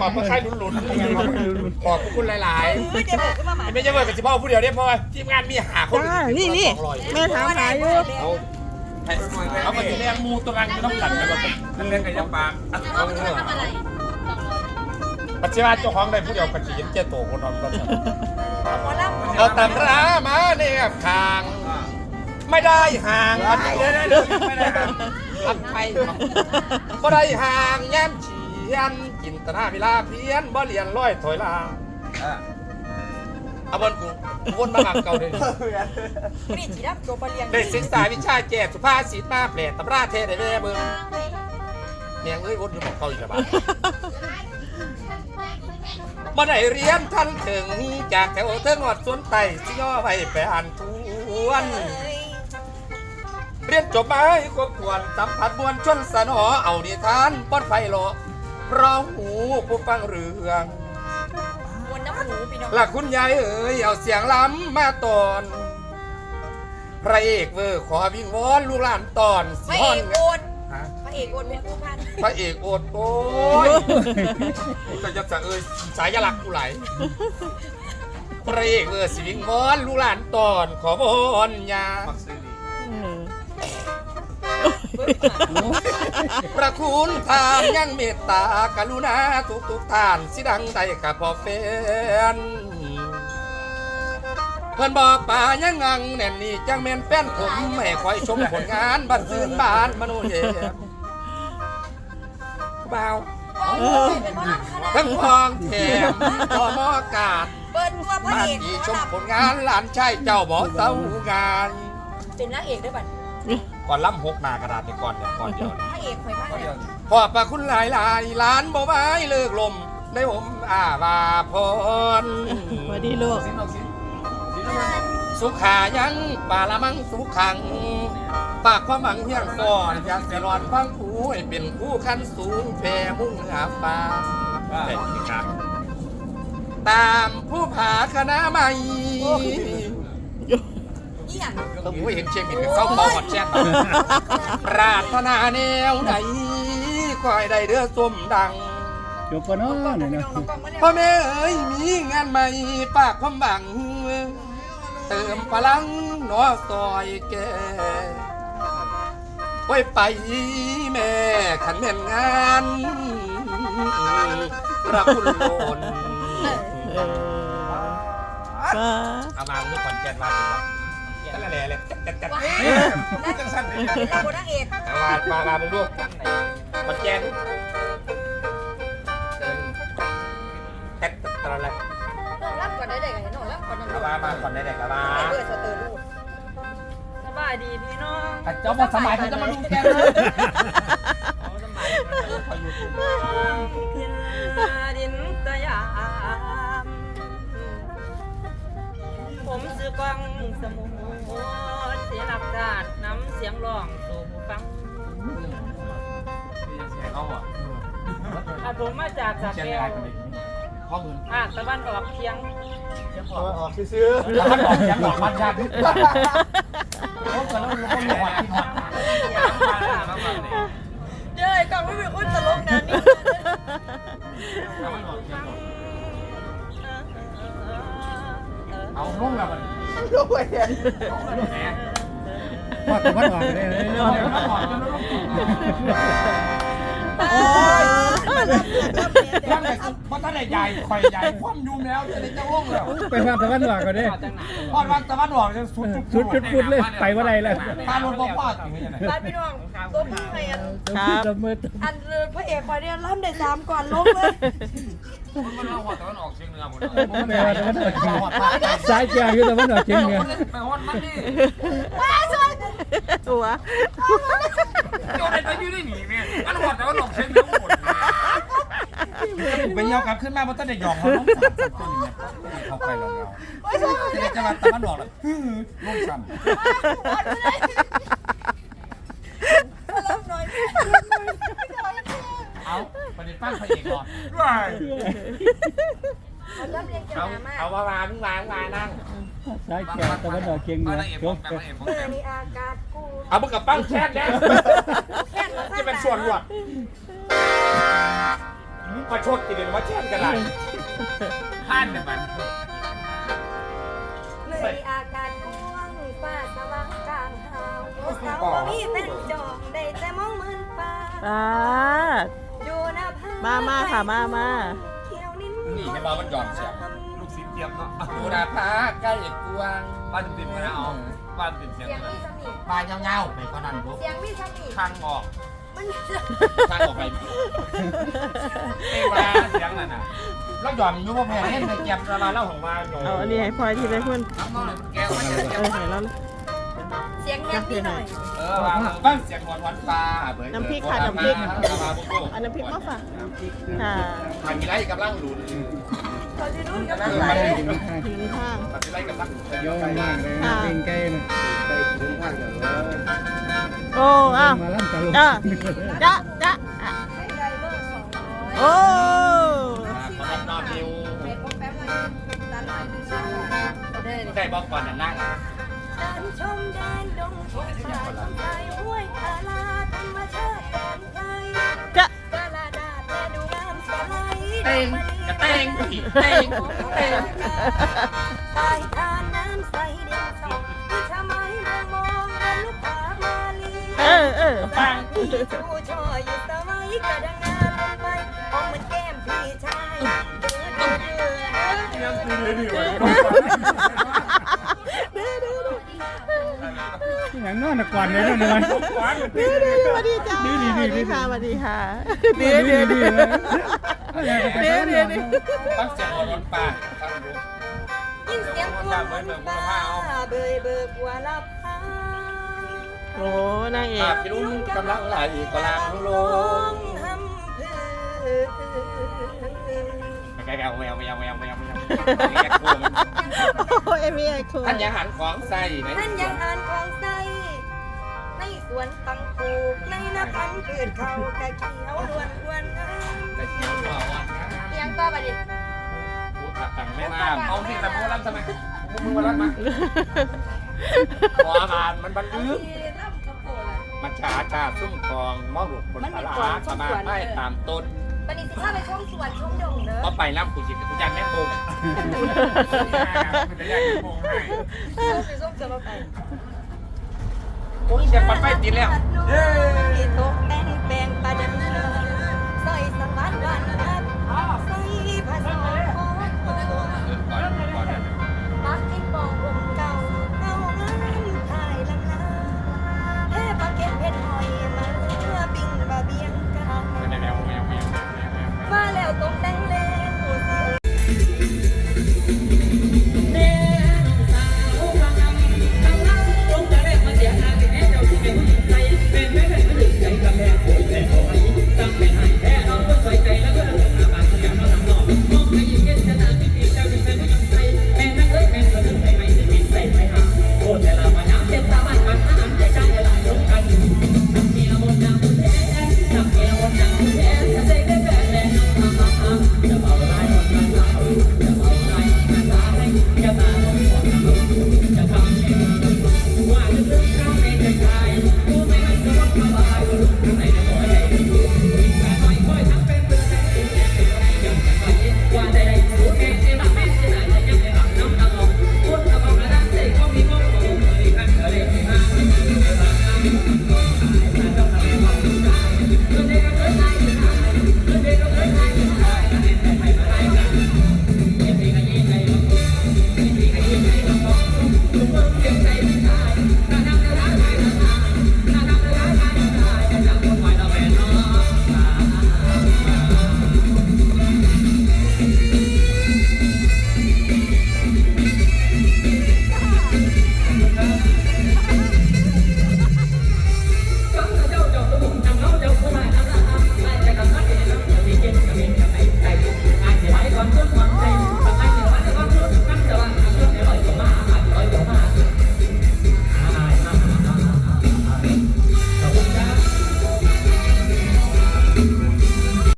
ขอบพระค่ายหลุนๆขอบพระคุณหลายไม่จะเบิกขึ้นมาใหม่ๆไม่ใช่ว่ากับสิพ่อผู้เดียวเนี่ยเพราะว่าทีมงานมีหาคนจ้านี่นี่แม่ถามหาอยู่เอาเอาไปสิเรียงมูตัวนั้นก็ต้องกันแล้วก็เป็นเล่นกับยักษ์ปางแต่ว่ามันจะมาทำอะไรปัจจุบันเจ้าของได้ผู้เดียวกันสิเห็นเจ้าโตคนนอนก็จะหมอลำเอาตำรามาเนี่ยคาง ไม่ได้ห่างอันนี้ไม่ได้ห่างอันไทยบ่ได้ห่างแย้มเฉียน กินตนาเวลาเพี้ยนบ่เลียนร้อยถอยลาเอาบนกูวนมาหลังเก่าเลยนี่จีรับตัวปลาเลียงได้ศึกษาวิชาแก้สุภาษิตมาแปลตำราเทศได้แม่เบิ่งแม่งเอ้ยวนอยู่บอกเก่าอีกแล้วบ้าบ่ได้เรียนทันถึงจากแถวเทิงหอดสวนไต่สิย่อไว้ไปอ่านทวนเรียนจบมาให้ครบถ้วนสัมผัสมวลชนสนอเอานิทานป้อนไฟหลอเพ ราะหูผู้ฟังเรื่องมวนน้ำหูพี่น้องหลักคุณยายเอ๋ยเอาเสียงล้ำมาตอน พระเอกเวอร์ขอวิ่งวอนลูกหลานตอนพสิระฮเออนกโอนฮะพระเอกโอนเป็นผู้พันพระเอกโอดโอ้ยก็จะจะเอ่ยสายลักษณ์กูไหลายพระเอกเวอร์สิวิ่งวอนลูกหลานตอนขอวอนยา พระคุณทานยังเมตตากรุณาทุกทุกท่านสิดังใดกับพอแฟนเพิ่นบอกป่ายังงังแน่นนี่จังเมนแฟนผมไม่คอยชมผลงานบันซื่นบานมโนเยมเบาทั้งพองแถมพอมอกาดเปิดตัวพระมาเอกดีชมผลงานหลานชายเจ้าบ่เศร้างาน เป็นนางเอกด้วยบัด ก่อนล่ำหกหนากระดาษไปก่อนเนี่ยก่อนเดียวพระเอกคอยมากเลยขอบพระคุณหลายหลายๆล้านบ่ไม้เลิกลมได้ผมอาวาพรสวัสดีลูกสุขายังปาละมังสุขังปากความหวังเพียงก่อนอยากจะรอนฟังผู้ให้เป็นผู้ขั้นสูงแผ่มุ่งเหนือฟ้าเป็นครับตามผู้ผาคณะใหม่ยี่ หยังต้องผู้เห็นเชียงบินกับเข้าเป่าหอดแช่นปรารถนาแนวใดคอยได้เดือส้มดังจบปะเนาะกล้องเนี่ยพี่เนาะน้องกล้องมาเนี่ยพ่อแม่เอ๋ยมีงานใหม่ปากความบังเติมพลังหนอซอยแกไว้ไปแม่ขันแม่นงานรับคุณโลนเออป้าเอามาลูกคอนแกนมาถึงว่า จัดแหล่เลยจัดจัดว้าจัดวจัดสั้นเลยแล้วบนนางเอกเอามามามามึงลูกคอนแกนแจ็คตอนอะไรน้องรับก่อนได้ๆกันเห็นน้องรับก่อนน้องเอามามาก่อนได้ไหนกันมาไอ้เบิร์ดสเตอร์ลูกสบายดีพี่น้องเจ้าบอสมัยเขาจะมาดูแกเลยเพียน กล้องสมุดเสียหลักการน้ำเสียงร้องสู่หูฟังอาผมมาจากสาแก้วข้อมือภาคตะวันออกเชียงออกซื้อแล้วมันออกยังออกมันยากโอ้ก็แล้วมันก็หอดที่หอดเดี๋ยวไอ้กล้องไม่เป็นคนตลกนะนี่เอาลุ่งแล้วมัน พอดตะวันออกได้เลยเอาเดี๋ยวมันหอดจนลุ่งยังไงเพราะท่านใหญ่ข่อยใหญ่คว่ำยุ่มแล้วจะได้เจ้าลุ่งแล้วไปพอดตะวันออกก็ได้พอดวันตะวันออกจะสุดชุดชุดพุดเลยไปว่าไรล้วตาลนบ่พอดอย่างนี้ยังไงบ้านพี่น้องตัวพึ่งไงอันละเมิดอันพระเอกคอยเนี่ยล่ำได้สามก่อนลงเลย มันเอาหอดตะวันออกเชียงเหนือหมดไปว่าตะวันออกเฉียงสายแก่อยู่ตะวันออกเฉียงเหนือไปฮอดมันนี่ตัวโยนในตะยืดได้หนีแม่มันหอดตะวันออกเชียงเหนือหมดไปเยากับขึ้นมาเพราะต้นเด็กหยองเขาต้องสั่นสั่นตัวนี้เขาไปเราเราจะมาตะวันออกแล้วลุ่งสั่น ล่ำหน่อย เอา ประเด็นปั้นพระเอกก่อนว้ายเอาล่ำเรียงกันเอามามาเอามาวางวางวางนั่งสายแก่ตะวันออกเฉียงเหนือจบเมื่อนี้อากาศกูเอามึงกับปั้งแช่แน่แค่นมาจะเป็นส่วนรวดประชดกินเลยมาแช่งกันไรท่านเนี่ยมันเมื่ออากาศกว้างฟ้าสว่างกลางหาวสาวบ่มีแฟนจองได้แต่มองเหมือนฟ้า มามาค่ะมามาเขียวนิ้นนี่ให้มามันยอมเสียลูกศิษย์เตรียมเนาะดูนาพาใกล้กวางบ้านติดมาแล้วเอาบ้านติดเสียงเสียงมีสมีปลายเงาๆไปก็นั่นบุ๊เสียงมีสมีข้างออกมันข้างออกไปเอวาเสียงนั่นน่ะแล้วหย่อนอยู่ว่าแพงเล่นในเกมระบาดเล่าของมาหย่อนเอาอันนี้ให้พลอยที่ได้พุ่นน้ำมันแก้วมันเออให้เรา เสียงแง่พี่หน่อย เออวางบ้านเสียงหวานหวานปลาเบิดน้ำพริกค่ะน้ำพริกปลาบุกบุกอันน้ำพริกมาฝาก ค่ะทางมีไรกำลังหลุนเขาจะรุ่นกับกำลังไหหลุนนถึงข้างทางมีไรกำลังหลุนเยอะมากเลยนะเป็นไก่นะโอ้อ้าวมาล่ำตลกจ้าจ้าจ้าอะให้ไดเบอร์สองร้อยโอ้ขอบนอนนิวไปพบแป๊บเลยตาหน่อยชื่อเด้อได้บอกก่อนนั่งเดินชมแดนดงชมสาชมใจห้วยอาลาธรรมชาติแดนไทยจ้ากาลาดาแต่ดูงามสไลเต้งกระเต้งเต้งเต้งสายทานน้ำใสเด่นสองที่ทำไมมองมองเดินลูกค้ามาลีเออเออฟังที่ชูช่ออยู่สมัยกระดังงาลงไปมองมือนแก้มพี่ชายเดือดเดือดเดือดยังตีเดิวะอ ย่างนอนก่อนเลยนะหน่อยดีดีสวัสดีจ้าดีดีสวัสดีค่ะสวัสดีค่ะดีดีดีดีดีดีดีฟังเสียงหวานปลาฟังดูยินเสียงกวางบนฟ้าเบยเบิกว่าลับพาโอ้นางเอภากพี่รุ่นกำลังไหลกำลังลงทำเพื่อแกแกแววแววแววแววแววโอ้เอ็มวีไอคูท่านยังหันของใส่ไหมท่านยังอ่านของใสในส วนตั้งปลูกในนาพันธุ์พืชเขากะเขียวล้วนล้วนงามแต่เขียวก่อนเพียงต่อไปดิพูดตังแม่น้ำเอาที่ตะโพลันทำไมมึงมาลันมาพอบานมันบันทึกที่ร่ำกระโปรงอะมันชาชาซุ่มกองมอหลุดบนพลาสมาไม่ตามต้นปฏิสิถ้าไปชมสวนชมดงเด้อก็ไปน้ำกูจิกกูยันแม่โป่งไปชมสวนเราไป โอ้ยเสียงปัดไฟติดแล้ว เย้ ตกแต่งแปลงประดับเลยใส่สังวานหวาน